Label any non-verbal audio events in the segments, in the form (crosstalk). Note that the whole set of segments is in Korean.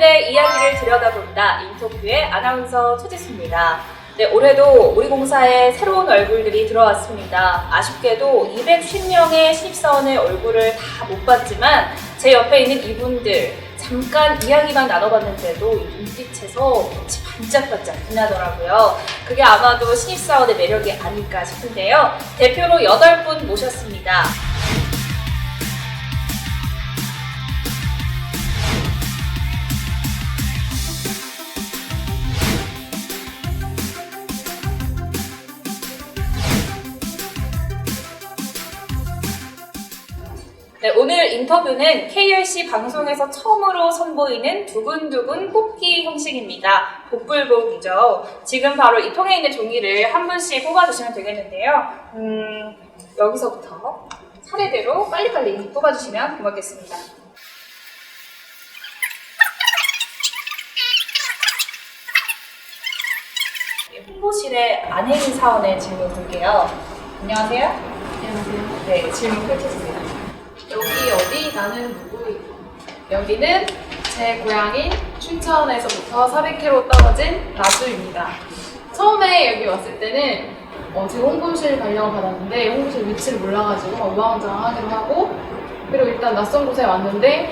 직원들의 이야기를 들여다본다 인터뷰의 아나운서 최지수입니다. 네, 올해도 우리 공사에 새로운 얼굴들이 들어왔습니다. 아쉽게도 210명의 신입사원의 얼굴을 다 못 봤지만 제 옆에 있는 이분들 잠깐 이야기만 나눠봤는데도 이 눈빛에서 빛이 반짝반짝 빛나더라고요. 그게 아마도 신입사원의 매력이 아닐까 싶은데요. 대표로 8분 모셨습니다. 오늘 인터뷰는 KRC 방송에서 처음으로 선보이는 두근두근 뽑기 형식입니다. 복불복이죠. 지금 바로 이 통에 있는 종이를 한 분씩 뽑아주시면 되겠는데요. 음, 여기서부터 차례대로 빨리빨리 뽑아주시면 고맙겠습니다. 네, 홍보실의 안혜인 사원의 질문 볼게요. 안녕하세요. 안녕하세요. 네, 질문 펼쳐주세요. 여기 어디 나는 누구이고 여기는 제 고향인 춘천에서부터 400km 떨어진 나주입니다. 처음에 여기 왔을 때는 어, 제 홍보실 발령을 받았는데 홍보실 위치를 몰라가지고 우왕좌왕하기로 하고 그리고 일단 낯선 곳에 왔는데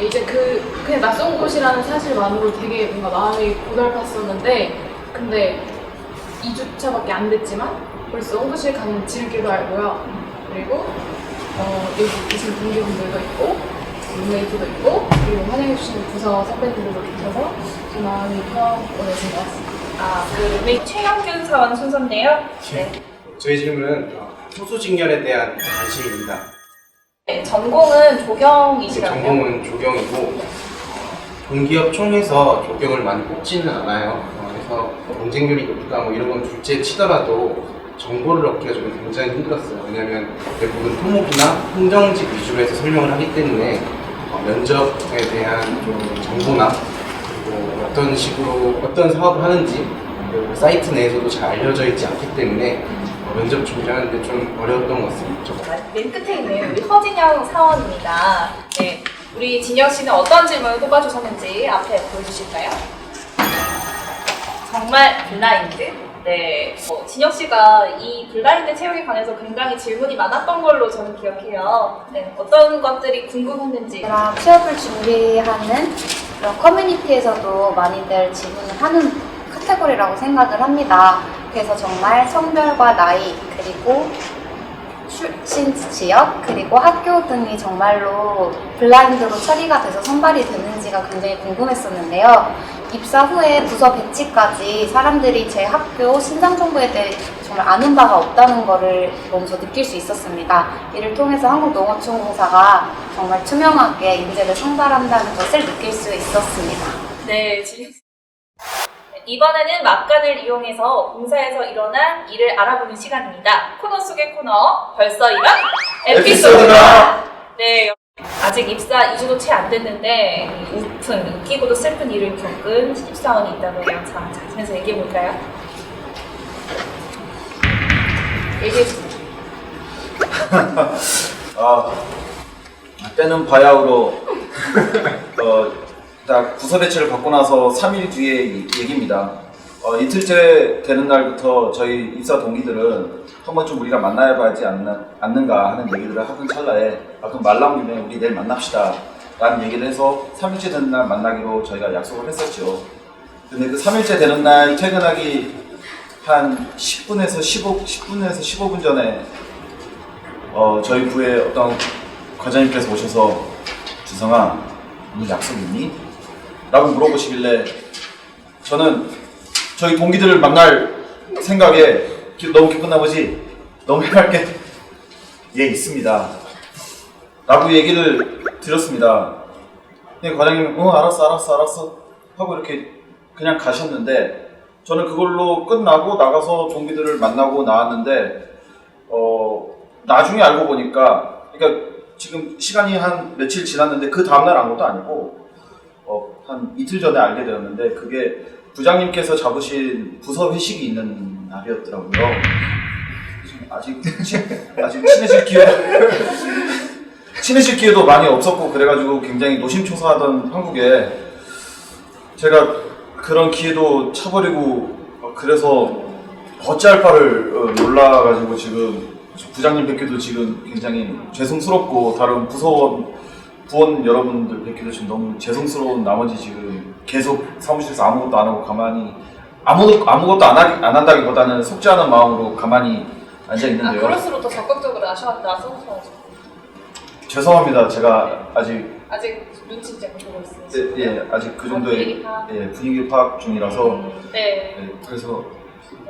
이제 그 그냥 낯선 곳이라는 사실만으로 되게 뭔가 마음이 고달팠었는데 근데 2주차밖에 안 됐지만 벌써 홍보실 가는 지름길도 알고요. 그리고 어, 여기 계신 동기분들도 있고, 룸메이트도 있고, 그리고 환영해주시는 부서 선배님들도 계셔서 제 마음이 편안해진 것 같습니다. 아, 그 룸메이트 최영균 사원 순서인데요. 네. 저희 질문은 어, 소수직렬에 대한 관심입니다. 네, 전공은 조경이시라고요? 전공은 조경이고 공기업 총에서 조경을 많이 뽑지는 않아요. 어, 그래서 경쟁률이 높다 뭐 이런 건 둘째 치더라도 정보를 얻기가 좀 굉장히 힘들었어요. 왜냐하면 대부분 토목이나 행정직 위주로 해서 설명을 하기 때문에 어, 면접에 대한 좀 정보나 그리고 어떤 식으로 어떤 사업을 하는지 그리고 사이트 내에서도 잘 알려져 있지 않기 때문에 어, 면접 준비하는데 좀 어려웠던 것 같습니다. 맨 끝에 있는 우리 허진영 사원입니다. 네, 우리 진영 씨는 어떤 질문을 뽑아주셨는지 앞에 보여주실까요? 정말 블라인드? 네, 어, 진영 씨가 이 블라인드 채용에 관해서 굉장히 질문이 많았던 걸로 저는 기억해요. 네, 어떤 것들이 궁금했는지. 취업을 준비하는 그런 커뮤니티에서도 많이들 질문을 하는 카테고리라고 생각을 합니다. 그래서 정말 성별과 나이 그리고 출신 지역 그리고 학교 등이 정말로 블라인드로 처리가 돼서 선발이 되는지가 굉장히 궁금했었는데요. 입사 후에 부서 배치까지 사람들이 제 학교 신상 정보에 대해 정말 아는 바가 없다는 것을 먼저 느낄 수 있었습니다. 이를 통해서 한국농어촌공사가 정말 투명하게 인재를 선발한다는 것을 느낄 수 있었습니다. 네. 네, 이번에는 막간을 이용해서 공사에서 일어난 일을 알아보는 시간입니다. 코너 속의 코너, 벌써 이런 에피소드가! 네, 아직 입사 2주도 채 안 됐는데 웃픈, 웃기고도 슬픈 일을 겪은 신입사원이 있다고 해요. 자, 자, 그래서 얘기해볼까요? 얘기해주세요. (laughs) 아, 때는 바야흐로 (laughs) 어, 딱 부서 배치를 받고 나서 3일 뒤에 이- 얘기입니다. 어, 이틀째 되는 날부터 저희 입사 동기들은 한 번쯤 우리가 만나야지 않나, 않는가 하는 얘기들을 하던 찰나에 아, 그럼 말 나온 김에 우리 내일 만납시다 라는 얘기를 해서 3일째 되는 날 만나기로 저희가 약속을 했었죠. 근데 그 3일째 되는 날 퇴근하기 한 10분에서 15, 10분에서 15분 전에 어, 저희 부에 어떤 과장님께서 오셔서 주성아 오늘 약속 있니? 라고 물어보시길래 저는 저희 동기들을 만날 생각에 기- 너무 기쁜 나머지? 너무 해맑게 예 있습니다. 라고 얘기를 드렸습니다. 근데 과장님은 어 알았어 알았어 알았어. 하고 이렇게 그냥 가셨는데 저는 그걸로 끝나고 나가서 동기들을 만나고 나왔는데 어 나중에 알고 보니까 그러니까 지금 시간이 한 며칠 지났는데 그 다음날 안 것도 아니고 어, 한 이틀 전에 알게 되었는데 그게 부장님께서 잡으신 부서 회식이 있는 날이었더라고요. 아직 친- 아직 친해질 기회 친해질 기회도 많이 없었고 그래가지고 굉장히 노심초사하던 한국에 제가 그런 기회도 차버리고 어, 그래서 어찌할 바를 어, 몰라가지고 지금 부장님 뵙기도 지금 굉장히 죄송스럽고 다른 부서원 부원 여러분들 뵙기도 지금 너무 죄송스러운 나머지 지금 계속 사무실에서 아무것도 안 하고 가만히 아무도 아무것도 안, 하기, 안 한다기보다는 않은 마음으로 가만히 앉아 아, 있는데요. 그럴수록 더 적극적으로 나셔 나서서 죄송합니다. 제가 아직 아직 눈치 좀 보고 있어요. 예, 예, 아직 그 정도의 분위기 파악. 예, 분위기 파악 중이라서 네. 예, 그래서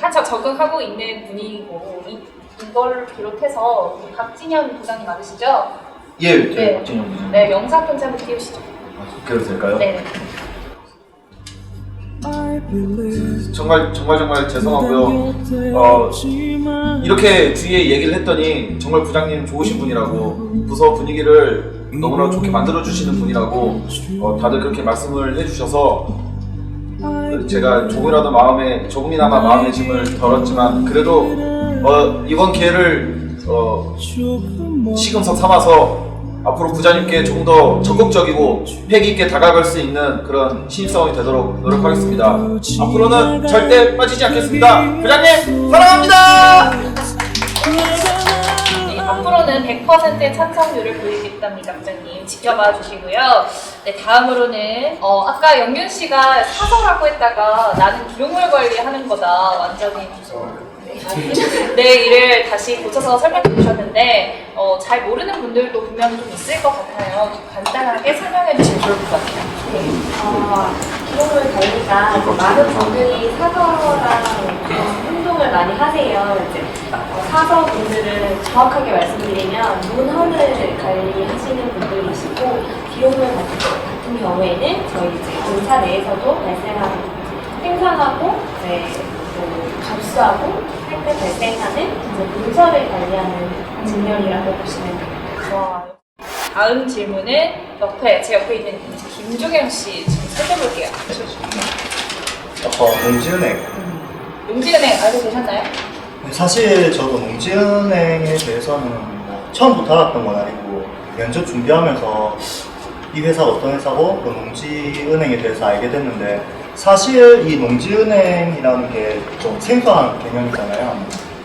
한참 적응하고 있는 분위기고 이, 이걸 비롯해서 우리 박진현 부장님 맞으시죠? 예, 네. 네. 박진영 부장. 네, 영상 편지 한번 띄우시죠. 그래도 될까요? 네. 정말 정말 정말 죄송하고요. 어, 이렇게 뒤에 얘기를 했더니 정말 부장님 좋으신 분이라고 부서 분위기를 너무나 좋게 만들어 주시는 분이라고 어, 다들 그렇게 말씀을 해주셔서 제가 조금이라도 마음에 조금이나마 마음의 짐을 덜었지만 그래도 어, 이번 기회를 어, 시금석 삼아서 앞으로 부장님께 조금 더 적극적이고 패기 있게 다가갈 수 있는 그런 신입사원이 되도록 노력하겠습니다. 앞으로는 절대 빠지지 않겠습니다. 부장님 사랑합니다. 네, 앞으로는 100%의 찬성률을 보이겠답니다, 부장님. 지켜봐 주시고요. 네, 다음으로는, 어, 아까 영균 씨가 사서라고 했다가 나는 기록물 관리하는 거다. 완전히 (laughs) 내 일을 다시 고쳐서 설명해 주셨는데, 어, 잘 모르는 분들도 분명히 좀 있을 것 같아요. 좀 간단하게 설명해 주시면 좋을 것 같아요. 어, 기록물 관리가 이제 많은 분들이 사서랑 그런 행동을 많이 하세요. 이제 어, 사서 분들은 정확하게 말씀드리면 문헌을 관리하시는 분들이시고 기록물 같은, 같은 경우에는 저희 이제 공사 내에서도 발생하는 생산하고 이제 뭐 접수하고 할때 발생하는 이제 문서를 관리하는 직렬이라고 보시면 됩니다. 좋아요. 다음 질문은 옆에, 제 옆에 있는 김종영 씨 지금 살펴볼게요. 어, 농지은행. 용지은행 알고 계셨나요? 사실 저도 농지은행에 대해서는 뭐 처음부터 알았던 건 아니고 면접 준비하면서 이 회사가 어떤 회사고 그 농지은행에 대해서 알게 됐는데 사실 이 농지은행이라는 게 좀 생소한 개념이잖아요.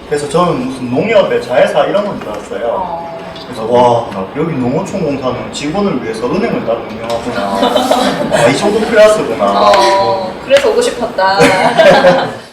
그래서 저는 무슨 농협의 자회사 이런 건 줄 알았어요. 어, 그래서 와 여기 농어촌 공사는 직원을 위해서 은행을 따로 운영하구나. 아, 이 정도 클래스구나. 어, 그래서 오고 싶었다. (laughs)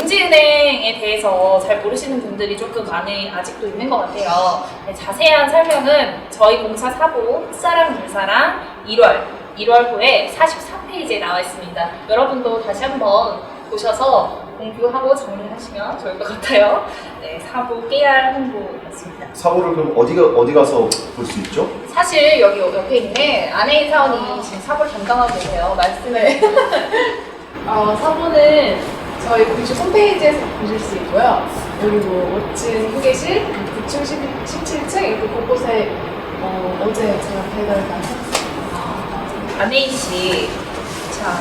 용지은행에 대해서 잘 모르시는 분들이 조금 많이 아직도 있는 것 같아요. 네, 자세한 설명은 저희 공사 사보 흑사랑 물사랑 1월 1월호에 44페이지에 나와 있습니다. 여러분도 다시 한번 보셔서 공부하고 정리하시면 좋을 것 같아요. 네, 사보 깨알 홍보였습니다. 사고를 그럼 어디가 어디 가서 볼 수 있죠? 사실 여기 옆에 있는 안혜인 사원이 지금 사보를 담당하고 계세요. 말씀을 (laughs) 어, 사본은 저희 공식 홈페이지에서 보실 수 있고요. 그리고 멋진 휴게실, 9층, 17층 이렇게 곳곳에 어, 어제 제가 배달을 많이 안혜인 씨, 자,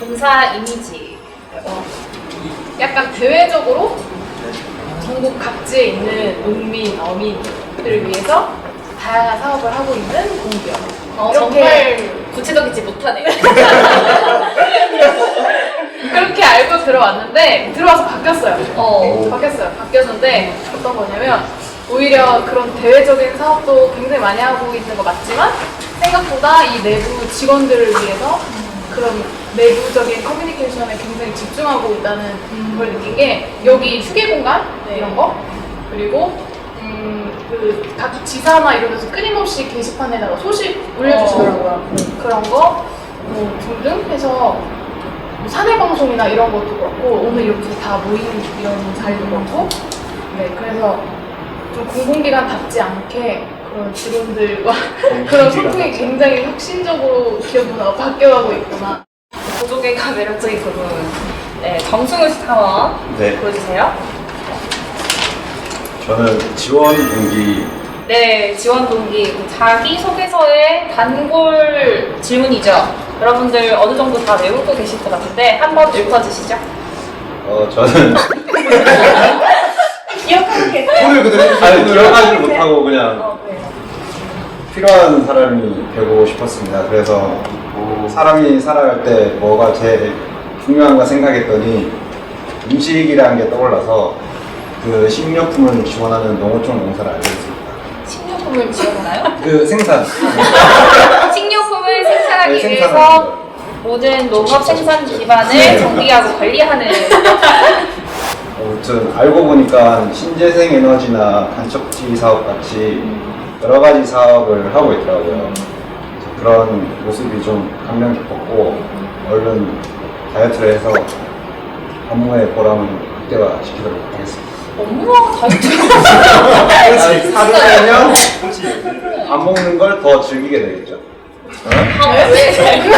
공사 이미지. 어, 약간 대외적으로 전국 각지에 있는 농민, 어민들을 위해서 다양한 사업을 하고 있는 공기업. 어, 이렇게- 정말 구체적이지 못하네요. (laughs) 그렇게 알고 들어왔는데 들어와서 바뀌었어요. 어. 바뀌었어요. 바뀌었는데 어떤 거냐면 오히려 그런 대외적인 사업도 굉장히 많이 하고 있는 거 맞지만 생각보다 이 내부 직원들을 위해서 그런 내부적인 커뮤니케이션에 굉장히 집중하고 있다는 걸 느낀 게 여기 휴게 공간 네. 이런 거? 그리고 음, 그 각 지사나 이런 데서 끊임없이 게시판에다가 소식 올려주시더라고요. 그런 거? 뭐, 등등 해서 뭐 사내 방송이나 이런 것도 그렇고 오늘 이렇게 다 모인 이런 자리도 그렇고. 네 그래서 좀 공공기관 답지 않게 그런 직원들과 (laughs) 그런 소통이 굉장히 혁신적으로 기업 문화가 바뀌어가고 있구나. 보조개가 매력적인 부분. 네, 정승우 씨 사원 네, 보여주세요. 저는 지원 동기 네, 지원 동기 자기 소개서의 단골 질문이죠. 여러분들 어느 정도 다 외우고 계실 것 같은데 한번 읊어주시죠. 어 저는 (laughs) (laughs) 기억하고 계세요? 소리를 그대로. 아니 기억하지 못하고 그냥 어, 네. 필요한 사람이 되고 싶었습니다. 그래서 사람이 살아갈 때 뭐가 제일 중요한가 생각했더니 음식이라는 게 떠올라서 그 식료품을 지원하는 농어촌 농사를 알게 됐습니다. 식료품을 지원하나요? 그 생산. (laughs) 식료품을 생산하기 네. 위해서 모든 농업 생산 기반을 네. 정비하고 관리하는 (laughs) 아무튼 알고 보니까 신재생 에너지나 간척지 사업 같이 여러 가지 사업을 하고 있더라고요. 그런 모습이 좀 감명 깊었고 얼른 다이어트를 해서 업무의 보람을 극대화 시키도록 하겠습니다. 업무하고 다이어트 살을 빼면 안 먹는 걸 더 즐기게 되겠죠. 아, 왜?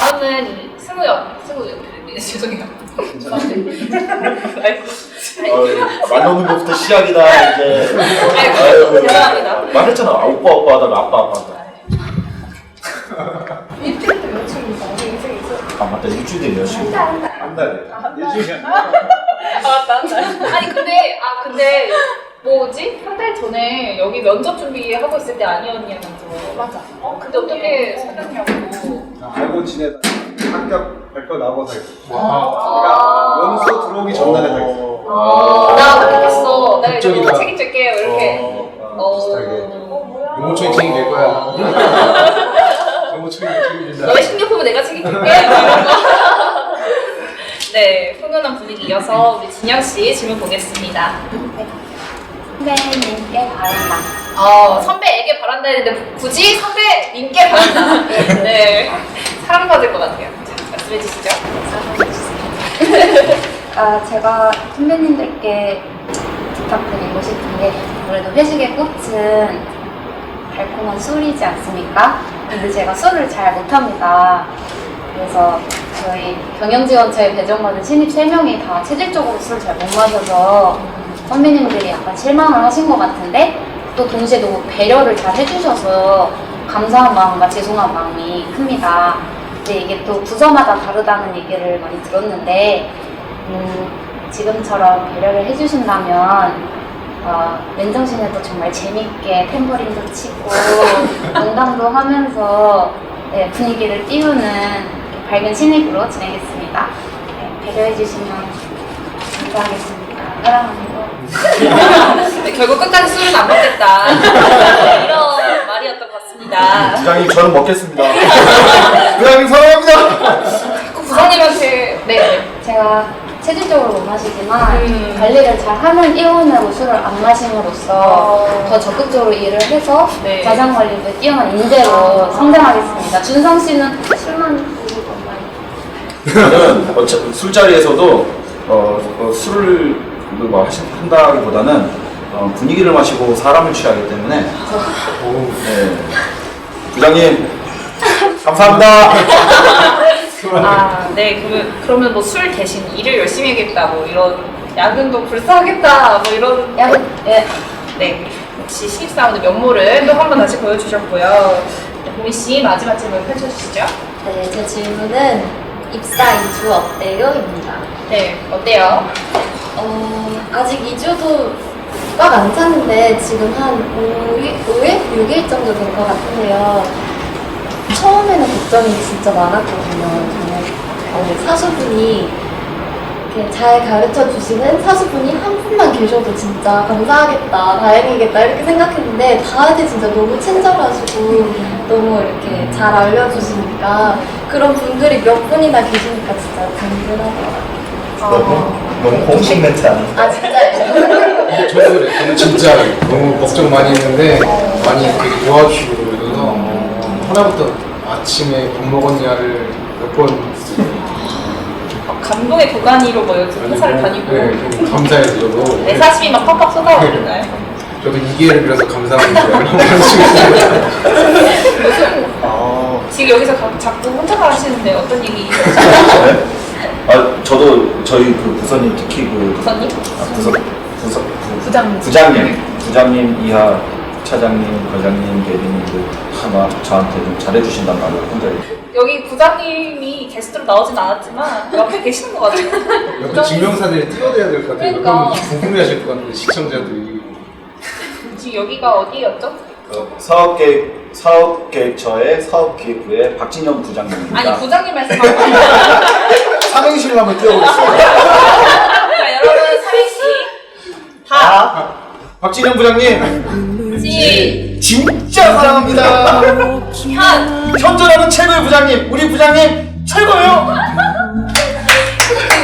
다음은 스무역 네, 죄송해요. 말 놓는 것부터 시작이다 이제 아이고, 죄송합니다. 말했잖아 아, 오빠 오빠 하다가 아빠 아빠 하다가 아 맞다 일주일 뒤에 몇 시? 한 달에. 일주일에. 아 맞다 한 달. 아니 근데 아 근데 뭐지 한 달 전에 여기 면접 준비하고 있을 때 아니었냐면서 맞아. 어 근데 어떻게 사귀었냐고. 알고 지내다 합격 발표 나고서 와. 그러니까 연수 들어오기 전날에 사귀었어요. 아, 나 그렇게 봤어. 나 이거 극적이다. 책임질게 이렇게. 어. 비슷하게. 용모총이 책임질 거야. (laughs) 용모총이 책임진다. 너의 식료품은 내가 책임질게. 뭐 이런 거. 네, 훈훈한 분위기 이어서 우리 진영 씨 질문 보겠습니다. 선배님께 바란다. 어, 선배에게 바란다 했는데 굳이 선배님께 바란다. (laughs) 네, 사랑받을 것 같아요. 자, 말씀해 주시죠. (laughs) 아, 제가 선배님들께 부탁드리고 싶은 게 아무래도 회식의 꽃은 달콤한 술이지 않습니까? 근데 제가 술을 잘 못합니다. 그래서 저희 경영지원처에 배정받은 신입 3명이 다 체질적으로 술을 잘 못 마셔서 선배님들이 약간 실망을 하신 것 같은데 또 동시에 너무 배려를 잘 해주셔서 감사한 마음과 죄송한 마음이 큽니다. 근데 이게 또 부서마다 다르다는 얘기를 많이 들었는데 음, 지금처럼 배려를 해주신다면 어, 맨정신에도 정말 재밌게 탬버린도 치고 (laughs) 농담도 하면서 네, 분위기를 띄우는 밝은 신입으로 지내겠습니다. 네, 배려해주시면 감사하겠습니다. 사랑합니다. (laughs) 네, 결국 끝까지 술은 안 먹겠다. (laughs) 부장님 저는 먹겠습니다 (laughs) 부장님 사랑합니다 그 부장님한테 네. 제가 체질적으로 못 마시지만 음. 관리를 잘 하는 일원으로 술을 안 마심으로써 어. 더 적극적으로 일을 해서 네. 자산 관리를 뛰어난 인재로 성장하겠습니다. 준성 씨는 술만 저는 어차- 술자리에서도 어, 어, 술을 뭐 하시- 한다기보다는 어, 분위기를 마시고 사람을 취하기 때문에 네. 부장님 감사합니다. (laughs) 아, 네. 그러면 그러면 뭐 술 대신 일을 열심히 하겠다. 뭐 이런 야근도 불사하겠다. 뭐 이런 야, 예, 네. 역시 신입사원의 면모를 또 한 번 다시 보여주셨고요. 네, 보미 씨 마지막 질문 펼쳐주시죠. 네, 제 질문은 입사 2주 어때요?입니다. 네. 어때요? 어, 아직 2주도 꽉 안 찼는데 지금 한 5일, 5일? 6일 정도 된 것 같은데요. 처음에는 걱정이 진짜 많았거든요. 정말 어, 사수분이 이렇게 잘 가르쳐 주시는 사수분이 한 분만 계셔도 진짜 감사하겠다, 다행이겠다 이렇게 생각했는데 다들 진짜 너무 친절하시고 너무 이렇게 잘 알려주시니까 그런 분들이 몇 분이나 계시니까 진짜 든든하더라고요. 너무 너무 공식 멘트 아니야? 아 진짜요? 저도 그래. 저는 진짜 너무 걱정 많이 했는데 많이 되게 도와주시고 그래서 어, 하나부터 아침에 밥 먹었냐를 몇 번 막 감동의 도가니로 뭐 회사를 다니고 네, 좀 감사해서 저도 내 사심이 막 팍팍 쏟아오르나요? 저도 이 기회를 빌어서 감사합니다. 이런 말씀 아, (laughs) 지금 여기서 가- 자꾸 혼자 가시는데 어떤 얘기 네? (laughs) 아 저도 저희 그 부서님 특히 그 부서님? 아, 부서 부서 부, 부장님. 부장님 부장님 이하 차장님 과장님 대리님들 아마 저한테 좀 잘해주신단 말을 혼자 이렇게 여기 부장님이 게스트로 나오진 않았지만 옆에 계시는 것 같아요. (laughs) 옆에 증명사들이 띄워줘야 될 것 같아요. 그러니까. 그러면 궁금해하실 것 같은데 시청자들이 (laughs) 지금 여기가 어디였죠? 어, 사업계획 사업계획처의 사업기획부의 박진영 부장님입니다. 아니 부장님 말씀하고 자 (laughs) 삼행시를 한번 띄워보겠습니다. 여러분 삼행시 다 박진영 부장님 지, 진짜 사랑합니다. 현 현존하는 최고의 부장님 우리 부장님 최고예요.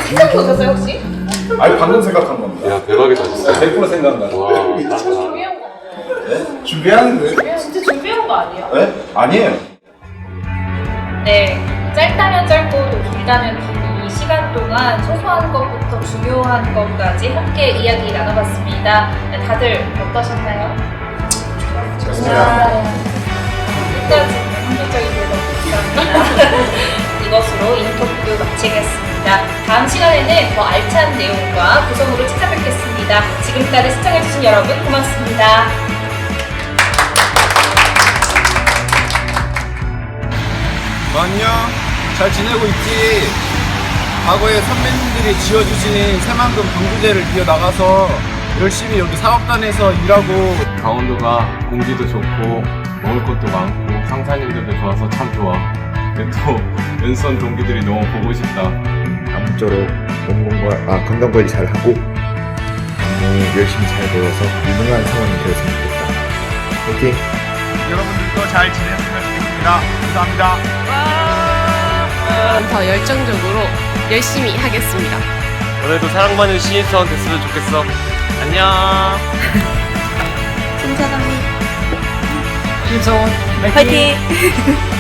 생각해 오셨어요 혹시? 아니 방금 생각한 겁니다. 야 대박이다 진짜 100% 생각나. 와 준비한 거 아니에요? 준비하는데? 진짜 준비한 거 아니에요? 네? 아니에요. 네, 짧다면 짧고 또 길다면 긴이 시간 동안 소소한 것부터 중요한 것까지 함께 이야기 나눠봤습니다. 네, 다들 어떠셨나요? 끝까지 합리적인 대답 감사합니다. (laughs) 이것으로 인터뷰 마치겠습니다. 다음 시간에는 더 알찬 내용과 구성으로 찾아뵙겠습니다. 지금까지 시청해주신 여러분 고맙습니다. 안녕 잘 지내고 있지 과거에 선배님들이 지어주신 새만금 방부제를 이어나가서 열심히 여기 사업단에서 일하고 강원도가 공기도 좋고 먹을 것도 많고 상사님들도 좋아서 참 좋아 근데 또 연수원 동기들이 너무 보고 싶다 아무쪼록 공공과 아 건강 관리 잘 하고 업무 열심히 잘 배워서 유능한 사원이 되었으면 좋겠다. 화이팅! 여러분들도 잘 지냈으면 좋겠습니다 감사합니다 더 열정적으로 열심히 하겠습니다. 오늘도 사랑받는 신입사원 됐으면 좋겠어 안녕 (laughs) 신사장님 화이팅! (laughs)